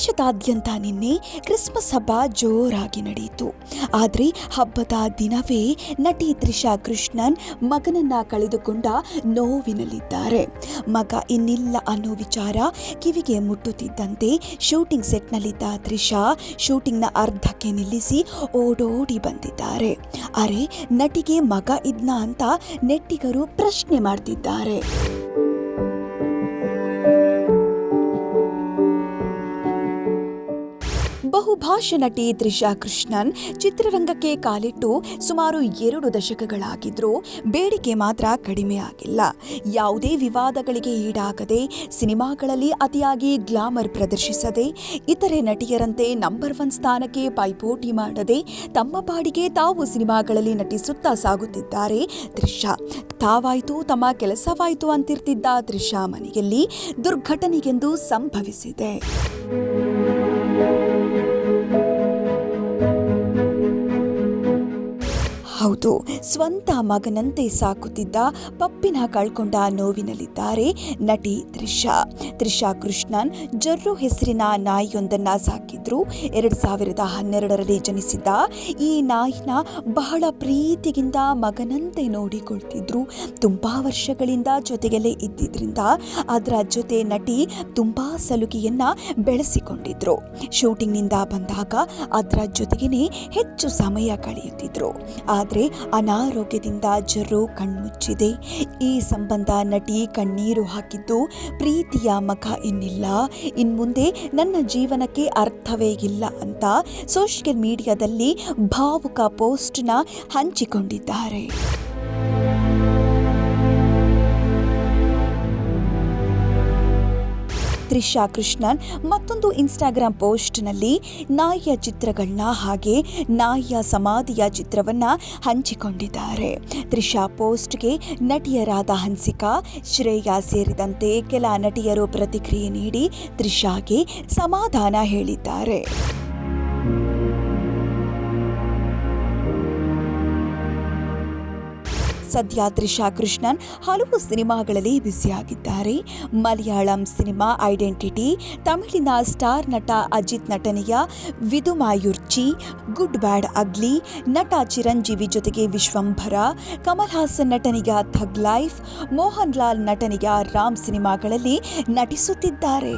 ದೇಶದಾದ್ಯಂತ ನಿನ್ನೆ ಕ್ರಿಸ್ಮಸ್ ಹಬ್ಬ ಜೋರಾಗಿ ನಡೆಯಿತು. ಆದರೆ ಹಬ್ಬದ ದಿನವೇ ನಟಿ ತ್ರಿಷಾ ಕೃಷ್ಣನ್ ಮಗನನ್ನ ಕಳೆದುಕೊಂಡ ನೋವಿನಲ್ಲಿದ್ದಾರೆ. ಮಗ ಇನ್ನಿಲ್ಲ ಅನ್ನೋ ವಿಚಾರ ಕಿವಿಗೆ ಮುಟ್ಟುತ್ತಿದ್ದಂತೆ ಶೂಟಿಂಗ್ ಸೆಟ್ನಲ್ಲಿದ್ದ ತ್ರಿಷಾ ಶೂಟಿಂಗ್ನ ಅರ್ಧಕ್ಕೆ ನಿಲ್ಲಿಸಿ ಓಡೋಡಿ ಬಂದಿದ್ದಾರೆ. ಅರೆ, ನಟಿಗೆ ಮಗ ಇದ್ನ ಅಂತ ನೆಟ್ಟಿಗರು ಪ್ರಶ್ನೆ ಮಾಡ್ತಿದ್ದಾರೆ. ಬಹುಭಾಷಾ ನಟಿ ತ್ರಿಷಾ ಕೃಷ್ಣನ್ ಚಿತ್ರರಂಗಕ್ಕೆ ಕಾಲಿಟ್ಟು ಸುಮಾರು ಎರಡು ದಶಕಗಳಾಗಿದ್ರೂ ಬೇಡಿಕೆ ಮಾತ್ರ ಕಡಿಮೆ ಆಗಿಲ್ಲ. ಯಾವುದೇ ವಿವಾದಗಳಿಗೆ ಈಡಾಗದೆ ಸಿನಿಮಾಗಳಲ್ಲಿ ಅತಿಯಾಗಿ ಗ್ಲಾಮರ್ ಪ್ರದರ್ಶಿಸದೆ, ಇತರೆ ನಟಿಯರಂತೆ ನಂಬರ್ ಒನ್ ಸ್ಥಾನಕ್ಕೆ ಪೈಪೋಟಿ ಮಾಡದೆ ತಮ್ಮ ಪಾಡಿಗೆ ತಾವು ಸಿನಿಮಾಗಳಲ್ಲಿ ನಟಿಸುತ್ತಾ ಸಾಗುತ್ತಿದ್ದಾರೆ ತ್ರಿಷಾ. ತಾವಾಯ್ತು, ತಮ್ಮ ಕೆಲಸವಾಯ್ತು ಅಂತಿರ್ತಿದ್ದ ತ್ರಿಷಾ ಮನೆಯಲ್ಲಿ ದುರ್ಘಟನೆಗೆಂದು ಸಂಭವಿಸಿದೆ. ಹೌದು, ಸ್ವಂತ ಮಗನಂತೆ ಸಾಕುತ್ತಿದ್ದ ಪಪ್ಪಿನ ಕಳ್ಕೊಂಡ ನೋವಿನಲ್ಲಿದ್ದಾರೆ ನಟಿ ತ್ರಿಷಾ. ತ್ರಿಷಾ ಕೃಷ್ಣನ್ ಜರ್ರು ಹೆಸರಿನ ನಾಯಿಯೊಂದನ್ನ ಸಾಕಿದ್ರು. ಎರಡು ಸಾವಿರದ ಹನ್ನೆರಡರಲ್ಲಿ ಜನಿಸಿದ್ದ ಈ ನಾಯಿನ ಬಹಳ ಪ್ರೀತಿಗಿಂತ ಮಗನಂತೆ ನೋಡಿಕೊಳ್ತಿದ್ರು. ತುಂಬಾ ವರ್ಷಗಳಿಂದ ಜೊತೆಗಲ್ಲೇ ಇದ್ದಿದ್ರಿಂದ ಅದರ ಜೊತೆ ನಟಿ ತುಂಬಾ ಸಲುಗೆಯನ್ನ ಬೆಳೆಸಿಕೊಂಡಿದ್ರು. ಶೂಟಿಂಗ್ನಿಂದ ಬಂದಾಗ ಅದರ ಜೊತೆಗೇನೆ ಹೆಚ್ಚು ಸಮಯ ಕಳೆಯುತ್ತಿದ್ರು. ಆದರೆ ಅನಾರೋಗ್ಯದಿಂದ ಜರ್ರು ಕಣ್ಮುಚ್ಚಿದೆ. ಈ ಸಂಬಂಧ ನಟಿ ಕಣ್ಣೀರು ಹಾಕಿದ್ದು, ಪ್ರೀತಿಯ ಮಗ ಇನ್ನಿಲ್ಲ. ಇನ್ಮುಂದೆ ನನ್ನ ಜೀವನಕ್ಕೆ ಅರ್ಥವೇ ಇಲ್ಲ ಅಂತ ಸೋಷಿಯಲ್ ಮೀಡಿಯಾದಲ್ಲಿ ಭಾವುಕ ಪೋಸ್ಟ್ನ ಹಂಚಿಕೊಂಡಿದ್ದಾರೆ. ತ್ರಿಷಾ ಕೃಷ್ಣನ್ ಮತ್ತೊಂದು ಇನ್ಸ್ಟಾಗ್ರಾಮ್ ಪೋಸ್ಟ್ನಲ್ಲಿ ನಾಯಿಯ ಚಿತ್ರಗಳನ್ನ ಹಾಗೆ ನಾಯಿಯ ಸಮಾಧಿಯ ಚಿತ್ರವನ್ನು ಹಂಚಿಕೊಂಡಿದ್ದಾರೆ. ತ್ರಿಷಾ ಪೋಸ್ಟ್ಗೆ ನಟಿಯರಾದ ಹನ್ಸಿಕಾ, ಶ್ರೇಯಾ ಸೇರಿದಂತೆ ಕೆಲ ನಟಿಯರು ಪ್ರತಿಕ್ರಿಯೆ ನೀಡಿ ತ್ರಿಷಾಗೆ ಸಮಾಧಾನ ಹೇಳಿದ್ದಾರೆ. ಸದ್ಯ ತ್ರಿಷಾ ಕೃಷ್ಣನ್ ಹಲವು ಸಿನಿಮಾಗಳಲ್ಲಿ ಬ್ಯುಸಿಯಾಗಿದ್ದಾರೆ. ಮಲಯಾಳಂ ಸಿನಿಮಾ ಐಡೆಂಟಿಟಿ, ತಮಿಳಿನ ಸ್ಟಾರ್ ನಟ ಅಜಿತ್ ನಟನೆಯ ವಿದುಮಾಯುರ್ಚಿ, ಗುಡ್ ಬ್ಯಾಡ್ ಅಗ್ಲಿ, ನಟ ಚಿರಂಜೀವಿ ಜೊತೆಗೆ ವಿಶ್ವಂಭರ ಕಮಲ್ ಹಾಸನ್ ನಟನೆಯ ಥಗ್ ಲೈಫ್ ಮೋಹನ್ ಲಾಲ್ ನಟನೆಯ ರಾಮ್ ಸಿನಿಮಾಗಳಲ್ಲಿ ನಟಿಸುತ್ತಿದ್ದಾರೆ.